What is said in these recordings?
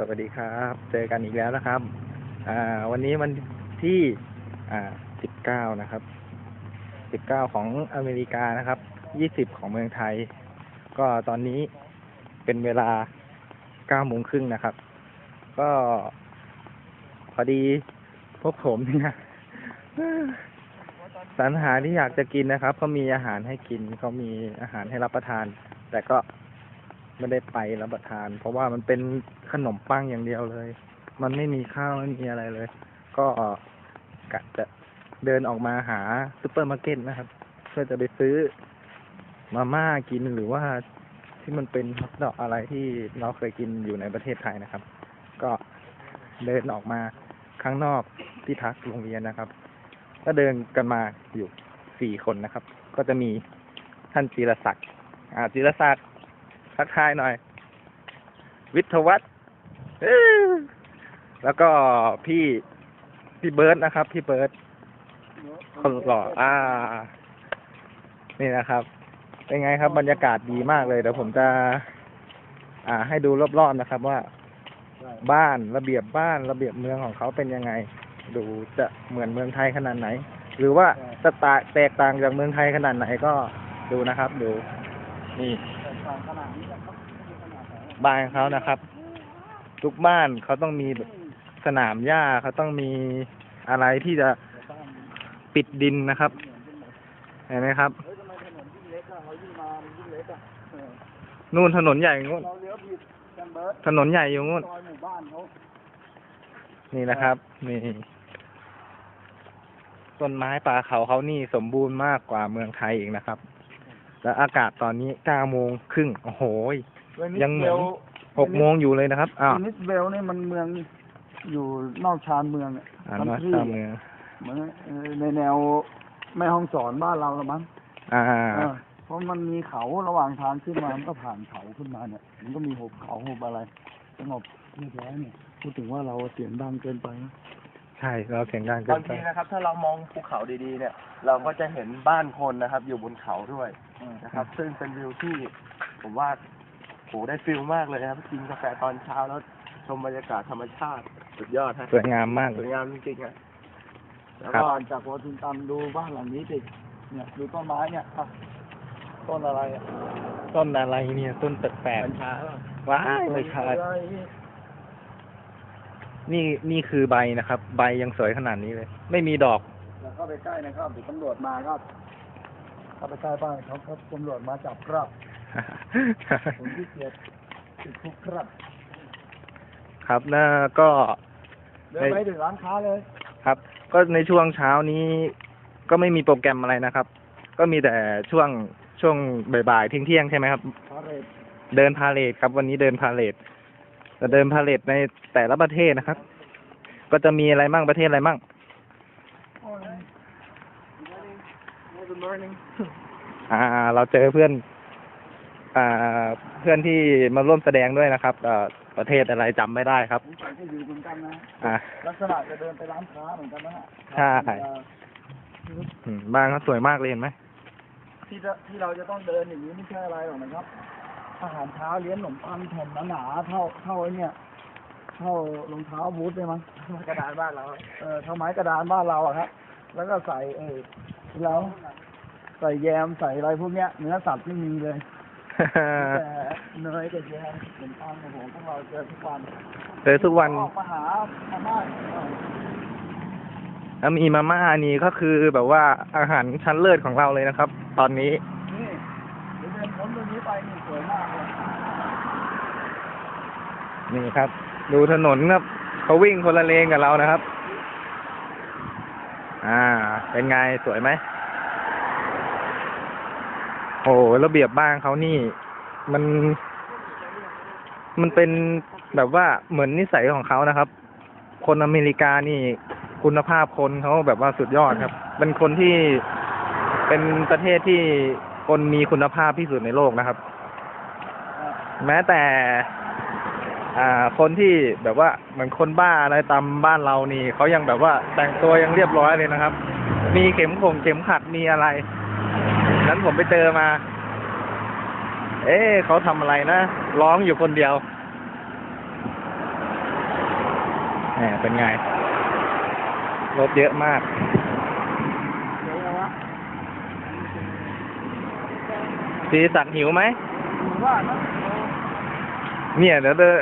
สวัสดีครับ เจอกันอีกแล้วนะครับ อ่า วันนี้วันที่ อ่าสิบเก้านะครับสิบเก้าของอเมริกานะครับยี่สิบของเมืองไทย ก็ตอนนี้เป็นเวลาเก้าโมงครึ่งนะครับ ก็พอดีพวกผมเนี่ยสรรหาที่อยากจะกินนะครับเขามีอาหารให้กินเขามีอาหารให้รับประทาน แต่ก็ ไม่ได้ไปรับประทาน เพราะว่ามันเป็นขนมปังอย่างเดียวเลย มันไม่มีข้าวไม่มีอะไรเลย ก็กะจะเดินออกมาหาซูเปอร์มาร์เก็ตนะครับ เพื่อจะไปซื้อมาม่ากินหรือว่าที่มันเป็นฮอทดอกอะไรที่เราเคยกินอยู่ในประเทศไทยนะครับ ก็เดินออกมาข้างนอกที่พักโรงเรียนนะครับ ก็เดินกันมาอยู่สี่คนนะครับ ก็จะมีท่านจีรศักดิ์อ่าจีรศักดิ์ ทักทายหน่อย วิทวัฒน์แล้วก็พี่พี่เบิร์ดนะครับ พี่เบิร์ดคนหล่ออ่า นี่นะครับ เป็นไงครับ บรรยากาศดีมากเลยเดี๋ยวผมจะ อ่า ให้ดูรอบๆนะครับ ว่า บ้านระเบียบบ้านระเบียบเมืองของเขาเป็นยังไง ดูจะเหมือนเมืองไทยขนาดไหน หรือว่าจะตาแตกต่างจากเมืองไทยขนาดไหนก็ดูนะครับ ดู นี่ บ้านเขานะครับ ทุกบ้านเขาต้องมีสนามหญ้าเขาต้องมีอะไรที่จะปิดดินนะครับ เห็นไหมครับนู่นถนนใหญ่นู่นเราเลี้นถนนใหญ่อยู่นู่นซอยหมู่บ้านนี่นะครับ นี่ต้นไม้ป่าเขาเขานี่สมบูรณ์มากกว่าเมืองไทยอีกนะครับ แล้วอากาศตอนนี้เก้าโมงครึ่งโอ้โห ยเวนิสยังเหมืเบอนลหกโมงอยู่เลยนะครับอ้าวเวนิสเบลนี่มันเมืองอยู่นอกชานเมืองอะอ่านมันว่าที่ตามเมืองเหมือนเอ่อในแนวแม่ห้องสอนบ้านเราละมั้งอ่าเออเพราะมันมีเขาระหว่างทางขึ้นมา มันก็ผ่านเขาขึ้นมาเนี่ย มันก็มีหุบเขาหุบอะไรสงบเรียบร้อยเนี่ย พูดถึงว่าเราเสียงดังเกินไปนะใช่เราเสียงดังเกิบางนไปทีนะครับ ถ้าเรามองภูเขาดีๆ เนี่ย เราก็จะเห็นบ้านคนนะครับ อยู่บนเขาด้วยนะครับ ซึ่งเป็นวิวที่ผมว่า โหได้ฟิลมากเลยนะครับกินกาแฟตอนเช้าแล้วชมบรรยากาศธรรมชาติสุดยอดฮะสวยงามมากเลสวยย งามจริงๆอะแล้วครัก็บก่อนจากวอชิงตันดูบ้านหลังนี้สิเนี่ยดูต้นไม้เนี่ยอะต้นอะไรอะต้นอะไรเนี่ยต้นแปลกกัญชาๆว้ายไม่ใช่อะไรนี่นี่คือใบนะครับ ใบยังสวยขนาดนี้เลย ไม่มีดอก แล้วเข้าไปใกล้นะครับเดี๋ยวตำรวจมาครับเข้าไปใกล้บ้านเขาครับตำรวจมาจับครับ ผมที่เกียจติดคุกครับครับน่าก็เดินไปถึงร้านค้าเลย ครับ ก็ในช่วงเช้านี้ก็ไม่มีโปรแกรมอะไรนะครับ ก็มีแต่ช่วงช่วงบ่ายๆเที่ยงๆใช่ไหมครับ พาเรดเดินพาเลทครับ วันนี้เดินพาเลทจะเดินพาเลทในแต่ละประเทศนะครับ ก็จะมีอะไรมั่งประเทศอะไรมั่ง Good morning อ่า เราเจอเพื่อน อ่าเพื่อนที่มาร่วมแสดงด้วยนะครับเอ่อประเทศอะไรจำไม่ได้ครับ ผมใส่ก็อยู่เหมือนกันนะ อ่า ลักษณะจะเดินไปร้านค้าเหมือนกันนะฮะใช่ อืมบ้านเขาสวยมากเลยเห็นไหมที่จะที่เราจะต้องเดินอย่างนี้ไม่ใช่อะไรหรอกนะครับ อาหารเช้าเลี้ยงขนมปังแผ่นหนาๆเท่าเท่าไอ้เนี่ย เท่ารองเท้าบูทเลยมั้งกระดานบ้านเรา เออเท่าไม้กระดานบ้านเราอะครับ แล้วก็ใส่เออแล้ว ใส่แยมใส่อะไรพวกเนี้ย เนื้อสัตว์ไม่มีเลย น้อยแต่เยกับแยมขนมปังโอ้โหพวกเราเจอทุกวันเจอทุกวันออกมาหามาม่าออแล้วมีมาม่านี่ก็คือแบบว่าอาหารชั้นเลิศของเราเลยนะครับ ตอนนี้นี่เดี๋ยวเดินพ้นตรงนี้ไปนี่สวยมากเลยนี่ครับ ดูถนนครับเขาวิ่งคนละเลนกับเรานะครับ อ่า เป็นไงสวยไหม โอ้ระเบียบบ้านเขานี่ มัน มันเป็นแบบว่าเหมือนนิสัยของเขานะครับ คนอเมริกานี่คุณภาพคนเขาแบบว่าสุดยอดครับ เป็นคนที่เป็นประเทศที่คนมีคุณภาพที่สุดในโลกนะครับ แม้แต่ อ่า คนที่แบบว่าเหมือนคนบ้าอะไรตามบ้านเรานี่เขายังแบบว่าแต่งตัวยังเรียบร้อยเลยนะครับ มีเข็มขงเข็มขัดมีอะไร นั้นผมไปเจอมา เอ๊ะเขาทำอะไรนะ ร้องอยู่คนเดียวแหมเป็นไง รถเยอะมากเดี๋ยวนะสีสักดิ์หิวไหมผมว่านะเนี่ยเดี๋ยวเดิน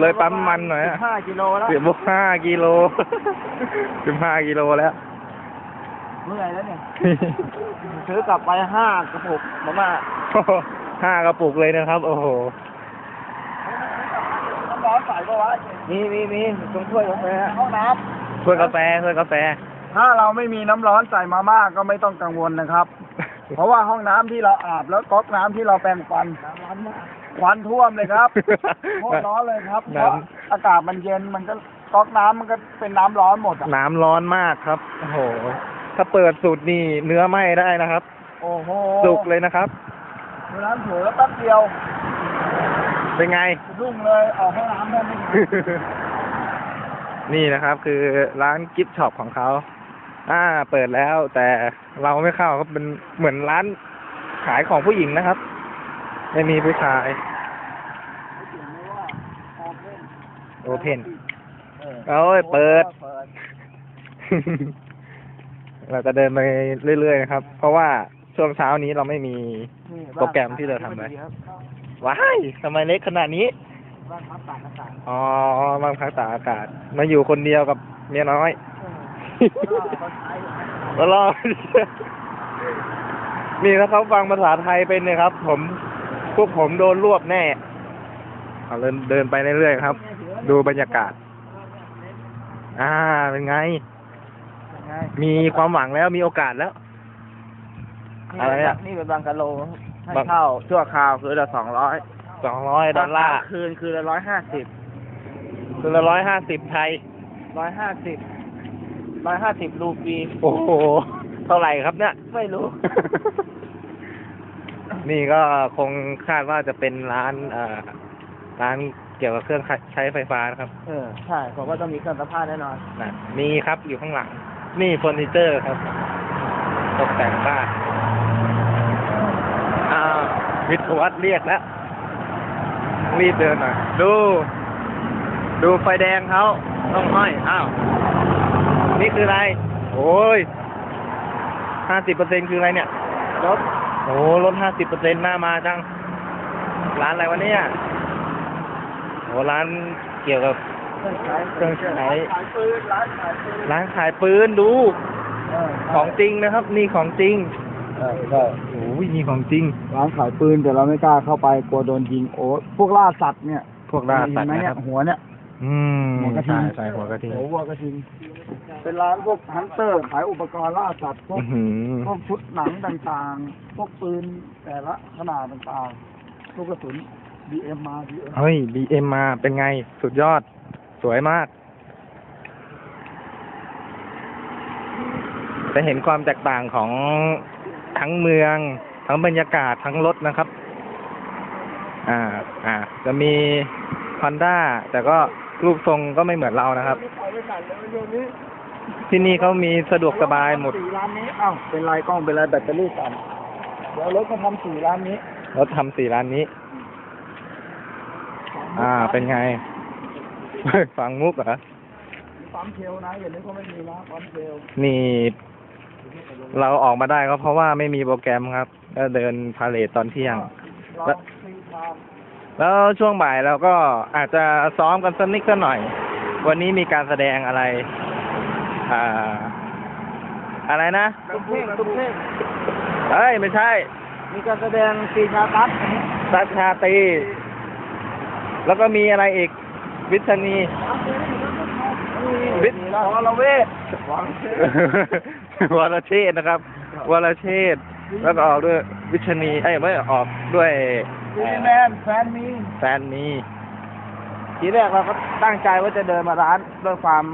เลยปั๊มมันหน่อยอะห้ากิโลแล้วเสียบวกห้ากิโลสิบห้ากิโลแล้ว เมื่อยแล้วเนี่ย ซื้อกลับไปห้ากระปุกมาม่าห้ากระปุกเลยนะครับ โอ้โห น้ำร้อนใส่ปะวะมีมีมีตรงถ้วยกาแฟห้องน้ถ้วยกาแฟถ้วยกาแฟำถ้าเราไม่มีน้ำร้อนใส่มาม่าก็ไม่ต้องกังวลนะครับ เพราะว่าห้องน้ำที่เราอาบแล้วก๊อกน้ำที่เราแปรงฟันควันท่วมเลยครับ โคตรร้อนเลยครับเพน้ำ ราะอากาศมันเย็นมันก็ก๊อกน้ำมันก็เป็นน้ำร้อนหมดอะน้ำร้อนมากครับ โอ้โห ถ้าเปิดสูตรนี่เนื้อไหม้ได้นะครับ โอ้โหสุกเลยนะครับน้ำเผือแป๊บเดียว เป็นไง รุ่งเลยออกห้องน้ำได้ไม่นานนี่นะครับคือร้านกิฟต์ช็อปของเขา อ่า เปิดแล้วแต่เราไม่เข้าครับเป็นเหมือนร้านขายของผู้หญิงนะครับ ไม่มีผู้ชายโอเพนโอ้ยเปิด เราจะเดินไปเรื่อยๆนะครับ เพราะว่าช่วงเช้านี้เราไม่มีโปรแกรมที่จะทำไว้ว้ายทำไมเล็กขนาดนี้บ้านพักตากอากาศอ๋อบ้านพักตากอากาศ มาอยู่คนเดียวกับเมียน้อยเขาใช้แล้วรอนี่ถ้าเขาฟังภาษาไทยเป็นเนี่ยครับ ผมพวกผมโดนรวบแน่เอาเดินเดินไปเรื่อยๆครับ ดูบรรยากาศ อ่าเป็นไงไง มีความหวังแล้วมีโอกาสแล้ว อะไรอะนี่เป็นบังกะโลให้บัง เช่าชั่วคราวคือละสองร้อยสองร้อยดอลลาร์คืนคือละร้อยห้าสิบคือละร้อยห้าสิบไทย ร้อยห้าสิบร้อยห้าสิบรูปีโอ้โห เท่าไหร่ครับเนี่ย ไม่รู้ นี่ก็คงคาดว่าจะเป็นร้านเอ่อร้านเกี่ยวกับเครื่องใช้ไฟฟ้านะครับเออ ใช่ผมว่าต้องมีเครื่องซักผ้าแน่นอน นะมีครับอยู่ข้างหลัง นี่เฟอร์นิเจอร์ครับ ตกแต่งบ้านอ้าววิทยวัฒน์เรียกแล้วรีบเดินหน่อยดู ดูไฟแดงเขาต้องห้อยอ้าว นี่คืออะไร โอ้ยห้าสิบเปอร์เซ็นคืออะไรเนี่ยรถโอ้ลดห้าสิบเปอร์เซ็นต์หน้ามาจัง ร้านอะไรวะเนี่ยโอ้ร้านเกี่ยวกับ เครื่องใช้ร้านขายปืนดู ของจริงนะครับ นี่ของจริงใช่ใช่โอ้ยนี่ของจริง ร้านขายปืนแต่เราไม่กล้าเข้าไปกลัวโดนยิงโอ้พวกล่าสัตว์เนี่ยพวกล่าสัตว์เห็นไหมนะเนี่คยรับหัวเนี่ย อืมหัวกระทิง ใช่ใช่หัวกระทิงหัววัวกระทิงเป็นร้านพวกฮันเตอร์ขายอุปกรณ์ล่าสัตว์พวก อื้อหือพวกชุดหนังต่างๆ พวกปืนแต่ละขนาดต่างๆ ลูกกระสุน BM มา BM เฮ้ยบีเอ็มมาเป็นไง สุดยอด สวยมาก จะเห็นความแตกต่างของทั้งเมือง ทั้งบรรยากาศทั้งรถนะครับ อ่า อ่า จะมีฮอนด้าแต่ก็รูปทรงก็ไม่เหมือนเรานะครับ ที่นี่เขามีสะดวกสบายหมดสี่ร้านนี้อ้าวเป็นไรกล้องเป็นไรแบตเตอรี่ต่ำเดี๋ยวรถมาทำสี่ร้านนี้รถทำสี่ร้านนี้ อ่า เป็นไง ฟังมุกเหรอปั๊มเชลนะอย่างนี้ก็ไม่มีนะปั๊มเชลนี่ เราออกมาได้ก็เพราะว่าไม่มีโปรแกรมครับก็เดินพาเลทตอนเที่ยงเราฟรีทางแล้วช่วงบ่ายเราก็อาจจะซ้อมกันสักนิดสักหน่อย วันนี้มีการแสดงอะไร อ่า อะไรนะตุ้มเพ่งตุ้มเพ่งเอ้ยไม่ใช่ มีการแสดงปีชาตัสสัชชาตรีแล้วก็มีอะไรอีก วิชนีวิทย์วรเวทวังเชษวรเชษฐ์นะครับ วรเชษฐ์แล้วก็ออกด้วยวิชนีเอ้ยไม่ออกด้วยวีแมนแฟนมีแฟนมีทีแรกเราก็ตั้งใจว่าจะเดินมาร้านด้วยความ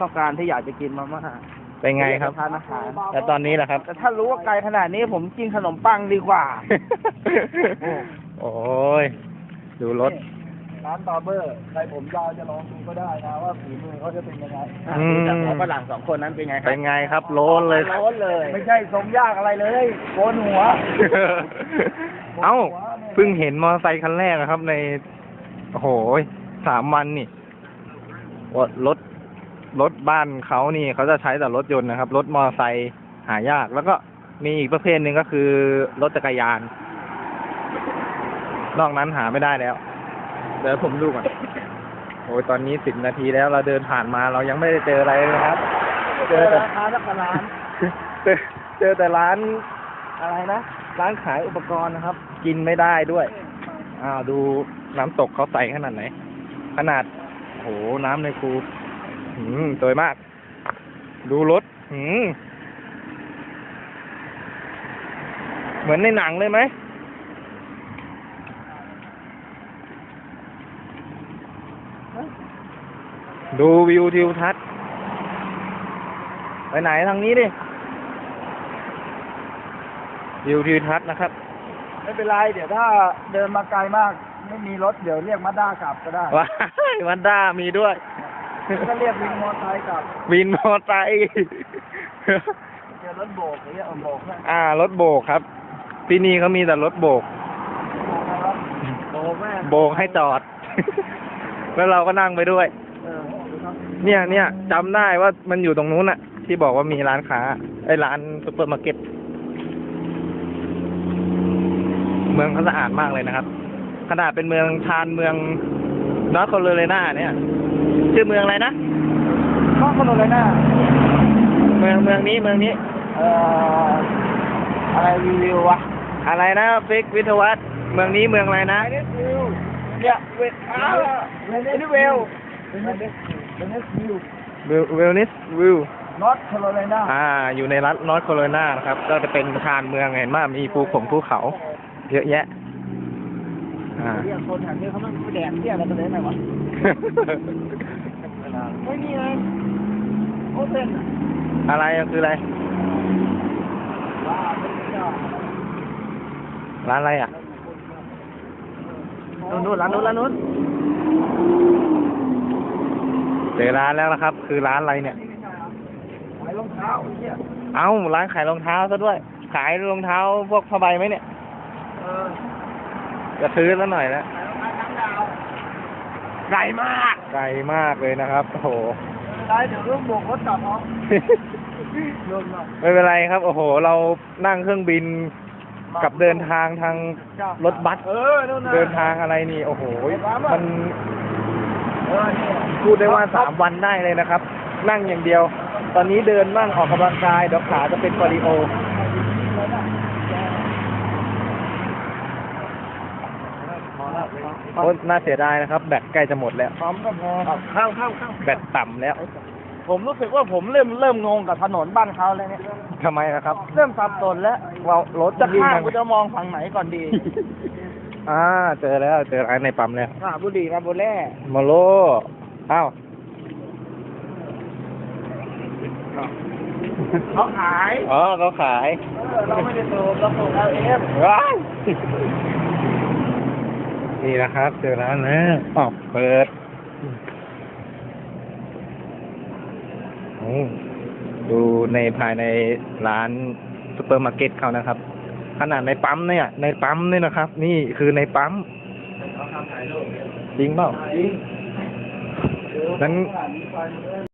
ต้องการที่อยากจะกินมาม่าเป็นไงครับทานอาหารแล้วตอนนี้ล่ะครับ แต่ถ้ารู้ว่าไกลขนาดนี้ผมกินขนมปังดีกว่า โอ้ย ดูรถ ร้านบาร์เบอร์ใครผมยาวจะลองดูก็ได้นะว่าฝีมือเขาจะเป็นยังไงอืมจากฝรั่งสองคนนั้นเป็นไงครัเป็นไงครับโล้นเลยโล้นเลยไม่ใช่ทรงยากอะไรเลยโกนหัวเอ้าเพิ่งเห็นมอเตอร์ไซค์คันแรกนะครับใน โอ้โหสามวันนี่ว่ารถรถบ้านเขานี่เขาจะใช้แต่รถยนต์นะครับ รถมอเตอร์ไซค์หายาก แล้วก็มีอีกประเภทหนึ่งก็คือรถจักรยาน นอกนั้นหาไม่ได้แล้ว เดี๋ยวผมดูก่อนโอ้ยตอนนี้สิบนาทีแล้วเราเดินผ่านมาเรายังไม่ได้เจออะไรเลยครับ เจอแต่ราคาสักร้าน เจอเจอแต่ร้านอะไรนะ ร้านขายอุปกรณ์นะครับ กินไม่ได้ด้วย อ้าวดูน้ำตกเขาใสขนาดไหน ขนาด โห น้ำในคูหืมสวยมาก ดูรถหืมเหมือนในหนังเลยไหม ดูวิวทิวทัศน์ไปไหนทางนี้ดิ วิวทิวทัศน์นะครับ ไม่เป็นไร เดี๋ยวถ้าเดินมาไกลมาก ไม่มีรถเดี๋ยวเรียกมาด้ากลับก็ได้ว้ายวันด้ามีด้วย ก็เรียกวินมอเตอร์ไซค์กลับวินมอเตอร์ไซค์ เจอรถโบกอย่างเงี้ยเอาโบกให้อ่ารถโบกครับ ที่นี่เขามีแต่รถโบก โบกแม่โบกให้จอด แล้วเราก็นั่งไปด้วย เออครับ เนี่ยเนี่ยจำได้ว่ามันอยู่ตรงนู้นน่ะที่บอกว่ามีร้านค้า ไอ้ร้านซุปเปอร์มาร์เก็ต เมืองเขาสะอาดมากเลยนะครับ ขนาดเป็นเมืองชานเมืองนอร์ทโคโรไลนาเนี่ย ชื่อเมืองอะไรนะข้อคนเลยนะเมืองเมืองนี้เมืองนี้ เอ่อ อะไรรีวิววะ อะไรนะฟิกวิทยวัฒน์เมืองนี้เมืองอะไรนะเนี่ยเวทอ้าวเวนิสเวล เวนิสเวนิสวิววิววิลนิสวิวนอตแคโรไลนาอ่า อยู่ในรัฐนอร์ทโคโรไลนานะครับ ก็จะเป็นชานเมืองเห็นว่ามีภูเขาภูเขา เยอะแยะ อ่า เรียกคนแถวนี้เขาต้องไปแดดเที่ยอะไรกันเลยไหนวะไม่มีเลยโอเซนอะไรอะคืออะไร ว้าเป็นเจ้าร้านอะไรอะ นู่นนู่นร้านนู้นร้านนู้น เจอร้านแล้วนะครับ คือร้านอะไรเนี่ย ขายรองเท้าไอ้เหี้ยเอ้าร้านขายรองเท้าซะด้วย ขายรองเท้าพวกผ้าใบไหมเนี่ย เออจะซื้อแล้วหน่อยแล้วขายรองเท้าทั้งดาวใหญ่มากไกลมากเลยนะครับโอ้โห ได้เดี๋ยวเรื่องโบกรถกลับเอาโยนมาไม่เป็นไรครับ โอ้โห เรานั่งเครื่องบินกับเดินทางทางรถบัส เออนู่นนะเดินทางอะไรนี่ โอ้โห มัน เออเนี่ย พูดได้ว่าสามวันได้เลยนะครับ นั่งอย่างเดียว ตอนนี้เดินบ้างออกกำลังกายเดี๋ยวขาจะเป็นคอร์ดิโอโอ้น่าเสียดายนะครับ แบตใกล้จะหมดแล้ว พร้อมก็พอข้างข้างข้างแบตต่ำแล้ว ผมรู้สึกว่าผมเริ่มเริ่มงงกับถนนบ้านเขาแล้วเนี่ย ทำไมนะครับ เริ่มสับสนแล้ว เรารถจะวิ่งข้ามกันกูจะมองฝั่งไหนก่อนดี อ่า เจอแล้ว เจอร้านในปั๊มแล้วอ่าบุรีมาโบแล่มาโล อ้าวเขาขาย อ๋อเขาขายเราไม่ได้สูบเราสูบเอาเองว้ายนี่นะครับ เจอร้านแล้วออกเปิดโอ้ดูในภายในร้านซูเปอร์มาร์เก็ตเขานะครับ ขนาดในปั๊มเนี่ย ในปั๊มเนี่ยนะครับ นี่คือในปั๊มจริงเปล่าจริง นั้น